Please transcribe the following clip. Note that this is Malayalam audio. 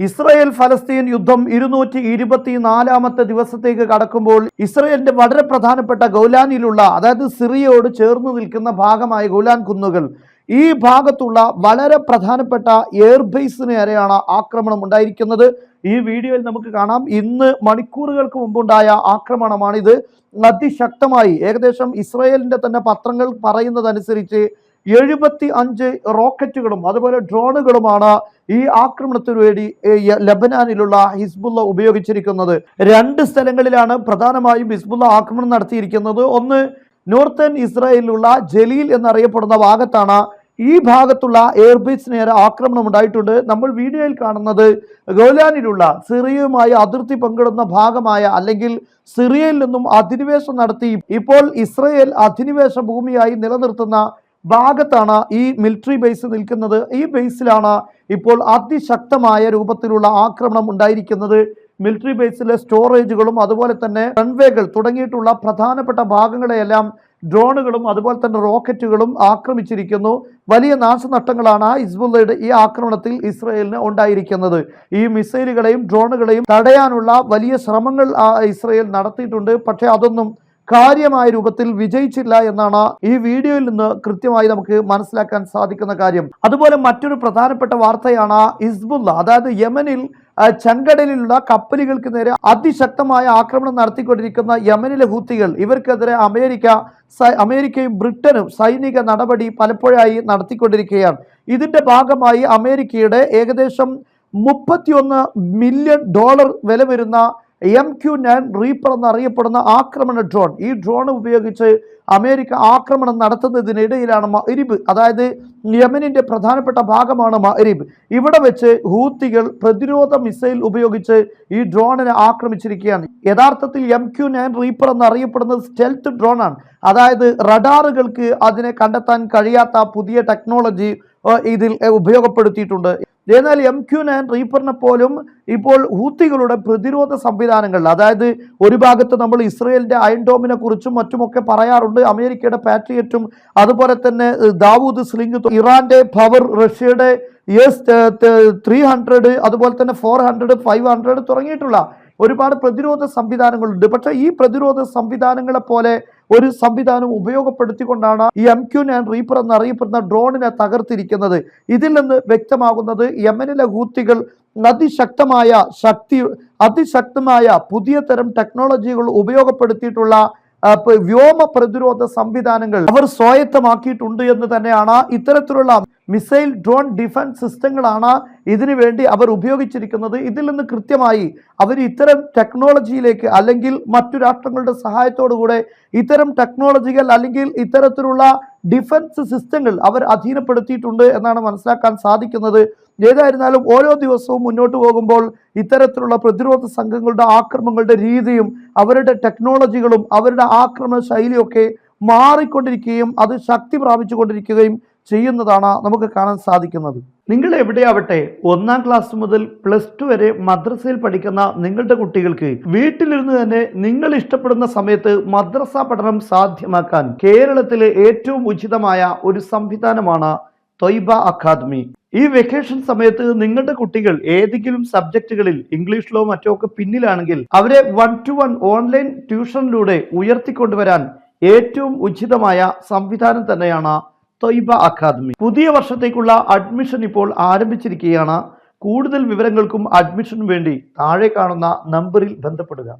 ഇസ്രയേൽ ഫലസ്തീൻ യുദ്ധം ഇരുന്നൂറ്റി ഇരുപത്തിനാലാമത്തെ ദിവസത്തേക്ക് കടക്കുമ്പോൾ ഇസ്രയേലിന്റെ വളരെ പ്രധാനപ്പെട്ട ഗൗലാനിലുള്ള അതായത് സിറിയയോട് ചേർന്ന് നിൽക്കുന്ന ഭാഗമായ ഗൗലാൻ കുന്നുകൾ ഈ ഭാഗത്തുള്ള വളരെ പ്രധാനപ്പെട്ട എയർബേസിന് വരെയാണ് ആക്രമണം ഉണ്ടായിരിക്കുന്നത്. ഈ വീഡിയോയിൽ നമുക്ക് കാണാം. ഇന്ന് മണിക്കൂറുകൾക്ക് മുമ്പുണ്ടായ ആക്രമണമാണിത്. അതിശക്തമായി ഏകദേശം ഇസ്രയേലിന്റെ തന്നെ പത്രങ്ങൾ പറയുന്നതനുസരിച്ച് എഴുപത്തി അഞ്ച് റോക്കറ്റുകളും അതുപോലെ ഡ്രോണുകളുമാണ് ഈ ആക്രമണത്തിനു വേണ്ടി ലബനാനിലുള്ള ഹിസ്ബുള്ള ഉപയോഗിച്ചിരിക്കുന്നത്. രണ്ട് സ്ഥലങ്ങളിലാണ് പ്രധാനമായും ഹിസ്ബുള്ള ആക്രമണം നടത്തിയിരിക്കുന്നത്. ഒന്ന് നോർത്തേൺ ഇസ്രായേലിലുള്ള ജലീൽ എന്നറിയപ്പെടുന്ന ഭാഗത്താണ് ഈ ഭാഗത്തുള്ള എയർബേസ് നേരെ ആക്രമണം ഉണ്ടായിട്ടുണ്ട്. നമ്മൾ വീഡിയോയിൽ കാണുന്നത് ഗോലാനിലുള്ള സിറിയയുമായി അതിർത്തി പങ്കിടുന്ന ഭാഗമായ അല്ലെങ്കിൽ സിറിയയിൽ നിന്നും അധിനിവേശം നടത്തി ഇപ്പോൾ ഇസ്രയേൽ അധിനിവേശ ഭൂമിയായി നിലനിർത്തുന്ന ഭാഗത്താണ് ഈ മിലിറ്ററി ബേസ് നിൽക്കുന്നത്. ഈ ബേസിലാണ് ഇപ്പോൾ അതിശക്തമായ രൂപത്തിലുള്ള ആക്രമണം ഉണ്ടായിരിക്കുന്നത്. മിലിറ്ററി ബേസിലെ സ്റ്റോറേജുകളും അതുപോലെ തന്നെ റൺവേകൾ തുടങ്ങിയിട്ടുള്ള പ്രധാനപ്പെട്ട ഭാഗങ്ങളെയെല്ലാം ഡ്രോണുകളും അതുപോലെ തന്നെ റോക്കറ്റുകളും ആക്രമിച്ചിരിക്കുന്നു. വലിയ നാശനഷ്ടങ്ങളാണ് ഹിസ്ബുള്ളയുടെ ഈ ആക്രമണത്തിൽ ഇസ്രയേലിന് ഉണ്ടായിരിക്കുന്നത്. ഈ മിസൈലുകളെയും ഡ്രോണുകളെയും തടയാനുള്ള വലിയ ശ്രമങ്ങൾ ഇസ്രയേൽ നടത്തിയിട്ടുണ്ട്. പക്ഷേ അതൊന്നും കാര്യമായ രൂപത്തിൽ വിജയിച്ചില്ല എന്നാണ് ഈ വീഡിയോയിൽ നിന്ന് കൃത്യമായി നമുക്ക് മനസ്സിലാക്കാൻ സാധിക്കുന്ന കാര്യം. അതുപോലെ മറ്റൊരു പ്രധാനപ്പെട്ട വാർത്തയാണ് ഇസ്ബുല്ല അതായത് യമനിൽ ചെങ്കടലിലുള്ള കപ്പലുകൾക്ക് നേരെ അതിശക്തമായ ആക്രമണം നടത്തിക്കൊണ്ടിരിക്കുന്ന യമനിലെ ഹൂത്തികൾ. ഇവർക്കെതിരെ അമേരിക്ക അമേരിക്കയും ബ്രിട്ടനും സൈനിക നടപടി പലപ്പോഴായി നടത്തിക്കൊണ്ടിരിക്കുകയാണ്. ഇതിന്റെ ഭാഗമായി അമേരിക്കയുടെ ഏകദേശം മുപ്പത്തിയൊന്ന് മില്യൺ ഡോളർ വില വരുന്ന എം ക്യു നയൻ റീപ്പർ എന്നറിയപ്പെടുന്ന ആക്രമണ ഡ്രോൺ. ഈ ഡ്രോൺ ഉപയോഗിച്ച് അമേരിക്ക ആക്രമണം നടത്തുന്നതിനിടയിലാണ് മഅരിബ് അതായത് യമനിന്റെ പ്രധാനപ്പെട്ട ഭാഗമാണ് മഅരിബ് ഇവിടെ വെച്ച് ഹൂത്തികൾ പ്രതിരോധ മിസൈൽ ഉപയോഗിച്ച് ഈ ഡ്രോണിനെ ആക്രമിച്ചിരിക്കുകയാണ്. യഥാർത്ഥത്തിൽ എം ക്യു നയൻ റീപ്പർ എന്നറിയപ്പെടുന്നത് സ്റ്റെൽത്ത് ഡ്രോണാണ്. അതായത് റഡാറുകൾക്ക് അതിനെ കണ്ടെത്താൻ കഴിയാത്ത പുതിയ ടെക്നോളജി ഇതിൽ ഉപയോഗപ്പെടുത്തിയിട്ടുണ്ട്. എന്നാൽ എം ക്യു നയൻ റീപ്പറിനെ പോലും ഇപ്പോൾ ഹൂത്തികളുടെ പ്രതിരോധ സംവിധാനങ്ങൾ അതായത് ഒരു ഭാഗത്ത് നമ്മൾ ഇസ്രയേലിന്റെ അയൺഡോമിനെ കുറിച്ചും മറ്റുമൊക്കെ പറയാറുണ്ട് അമേരിക്കയുടെ പാട്രിയറ്റും അതുപോലെ തന്നെ ദാവൂദ് സ്ലിംഗ് ഇറാന്റെ പവർ റഷ്യയുടെ യെസ് ത്രീ ഹൺഡ്രഡ് അതുപോലെ തന്നെ ഫോർ ഹൺഡ്രഡ് ഫൈവ് ഹൺഡ്രഡ് തുടങ്ങിയിട്ടുള്ള ഒരുപാട് പ്രതിരോധ സംവിധാനങ്ങളുണ്ട്. പക്ഷേ ഈ പ്രതിരോധ സംവിധാനങ്ങളെ പോലെ ഒരു സംവിധാനം ഉപയോഗപ്പെടുത്തിക്കൊണ്ടാണ് ഈ എം ക്യു നയൻ റീപ്പർ എന്നറിയപ്പെടുന്ന ഡ്രോണിനെ തകർത്തിരിക്കുന്നത്. ഇതിൽ നിന്ന് വ്യക്തമാകുന്നത് യമനിലെ ഹൂത്തികൾ അതിശക്തമായ ശക്തി അതിശക്തമായ പുതിയ തരം ടെക്നോളജികൾ ഉപയോഗപ്പെടുത്തിയിട്ടുള്ള വ്യോമ പ്രതിരോധ സംവിധാനങ്ങൾ അവർ സ്വായത്തമാക്കിയിട്ടുണ്ട് എന്ന് തന്നെയാണ് ഇത്തരത്തിലുള്ള മിസൈൽ ഡ്രോൺ ഡിഫൻസ് സിസ്റ്റങ്ങളാണ് ഇതിനു വേണ്ടി അവർ ഉപയോഗിച്ചിരിക്കുന്നത്. ഇതിൽ നിന്ന് കൃത്യമായി അവർ ഇത്തരം ടെക്നോളജിയിലേക്ക് അല്ലെങ്കിൽ മറ്റു രാഷ്ട്രങ്ങളുടെ സഹായത്തോടുകൂടെ ഇത്തരം ടെക്നോളജികൾ അല്ലെങ്കിൽ ഇത്തരത്തിലുള്ള ഡിഫൻസ് സിസ്റ്റങ്ങൾ അവർ അധീനപ്പെടുത്തിയിട്ടുണ്ട് എന്നാണ് മനസ്സിലാക്കാൻ സാധിക്കുന്നത്. ഏതായിരുന്നാലും ഓരോ ദിവസവും മുന്നോട്ട് പോകുമ്പോൾ ഇത്തരത്തിലുള്ള പ്രതിരോധ സംഘങ്ങളുടെ ആക്രമങ്ങളുടെ രീതിയും അവരുടെ ടെക്നോളജികളും അവരുടെ ആക്രമണ ശൈലിയൊക്കെ മാറിക്കൊണ്ടിരിക്കുകയും അത് ശക്തി പ്രാപിച്ചുകൊണ്ടിരിക്കുകയും ചെയ്യുന്നതാണ് നമുക്ക് കാണാൻ സാധിക്കുന്നത്. നിങ്ങൾ എവിടെയാവട്ടെ ഒന്നാം ക്ലാസ് മുതൽ പ്ലസ് ടു വരെ മദ്രസയിൽ പഠിക്കുന്ന നിങ്ങളുടെ കുട്ടികൾക്ക് വീട്ടിലിരുന്ന് തന്നെ നിങ്ങൾ ഇഷ്ടപ്പെടുന്ന സമയത്ത് മദ്രസ പഠനം സാധ്യമാക്കാൻ കേരളത്തിലെ ഏറ്റവും ഉചിതമായ ഒരു സംവിധാനമാണ് തൊയ്ബ അക്കാദമി. ഈ വെക്കേഷൻ സമയത്ത് നിങ്ങളുടെ കുട്ടികൾ ഏതെങ്കിലും സബ്ജക്റ്റുകളിൽ ഇംഗ്ലീഷിലോ മറ്റോ ഒക്കെ പിന്നിലാണെങ്കിൽ അവരെ വൺ ടു വൺ ഓൺലൈൻ ട്യൂഷനിലൂടെ ഉയർത്തിക്കൊണ്ടുവരാൻ ഏറ്റവും ഉചിതമായ സംവിധാനം തന്നെയാണ് തൊയ്ബ അക്കാദമി. പുതിയ വർഷത്തേക്കുള്ള അഡ്മിഷൻ ഇപ്പോൾ ആരംഭിച്ചിരിക്കുകയാണ്. കൂടുതൽ വിവരങ്ങൾക്കും അഡ്മിഷനും വേണ്ടി താഴെ കാണുന്ന നമ്പറിൽ ബന്ധപ്പെടുക.